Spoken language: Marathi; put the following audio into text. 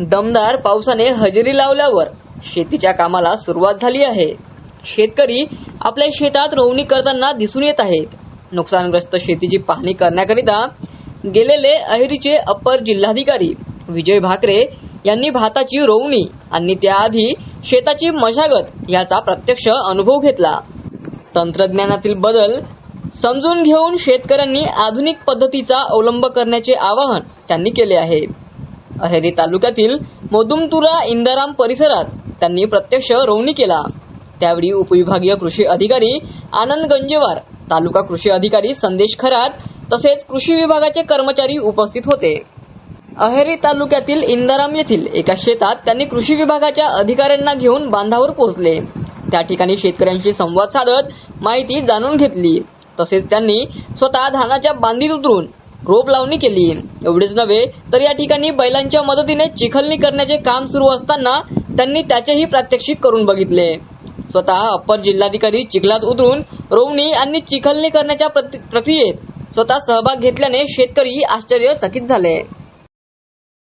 दमदार पावसाने हजेरी लावल्यावर शेतीच्या कामाला सुरुवात झाली आहे. शेतकरी आपल्या शेतात रोवणी करताना दिसून येत आहेत. नुकसानग्रस्त शेतीची पाहणी करण्याकरिता गेलेले अहिरीचे अप्पर जिल्हाधिकारी विजय भाकरे यांनी भाताची रोवणी आणि त्याआधी शेताची मशागत याचा प्रत्यक्ष अनुभव घेतला. तंत्रज्ञानातील बदल समजून घेऊन शेतकऱ्यांनी आधुनिक पद्धतीचा अवलंब करण्याचे आवाहन त्यांनी केले आहे. अहेरी तालुक्यातील मोदुमतुरा इंदाराम परिसरात त्यांनी प्रत्यक्ष रोवणी केला. त्यावेळी उपविभागीय कृषी अधिकारी आनंद गंजेवार तालुका कृषी अधिकारी संदेश खरात तसेच कृषी विभागाचे कर्मचारी उपस्थित होते. अहेरी तालुक्यातील इंदाराम येथील एका शेतात त्यांनी कृषी विभागाच्या अधिकाऱ्यांना घेऊन बांधावर पोहोचले. त्या ठिकाणी शेतकऱ्यांशी संवाद साधत माहिती जाणून घेतली. तसेच त्यांनी स्वतः धानाच्या बांधीत उतरून रोप लावणी केली. एवढेच नव्हे तर या ठिकाणी बैलांच्या मदतीने चिखलणी करण्याचे काम सुरू असताना त्यांनी त्याचेही प्रात्यक्षिक करून बघितले. स्वतः अप्पर जिल्हाधिकारी चिखलात उतरून रोवणी आणि चिखलणी करण्याच्या प्रक्रियेत स्वतः सहभाग घेतल्याने शेतकरी आश्चर्यचकित झाले.